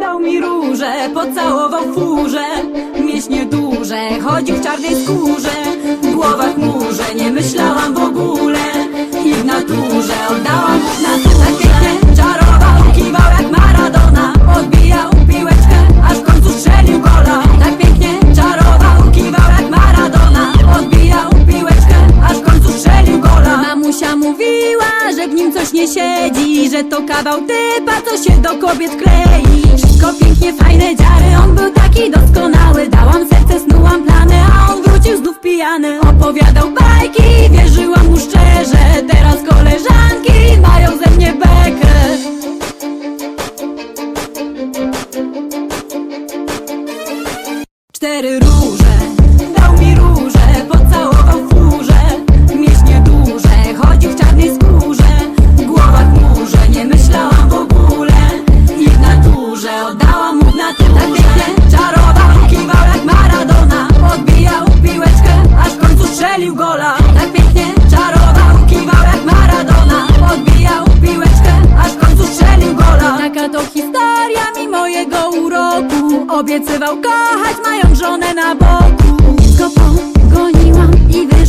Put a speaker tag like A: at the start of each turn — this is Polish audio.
A: dał mi róże, pocałował furze, mięśnie duże, chodził w czarnej skórze, głowa chmurze, nie myślała właśnie siedzi Że to kawał typa, co się do kobiet klei Wszystko pięknie, fajne dziary On był taki doskonały. Dałam serce, snułam plany A on wrócił znów pijany. Opowiadał bajki, wierzyłam mu szczerze. Teraz koleżanki mają ze mnie bekę. Cztery róże. Obiecywał kochać mając żonę na boku. Więc go pogoniłam i wyraziłam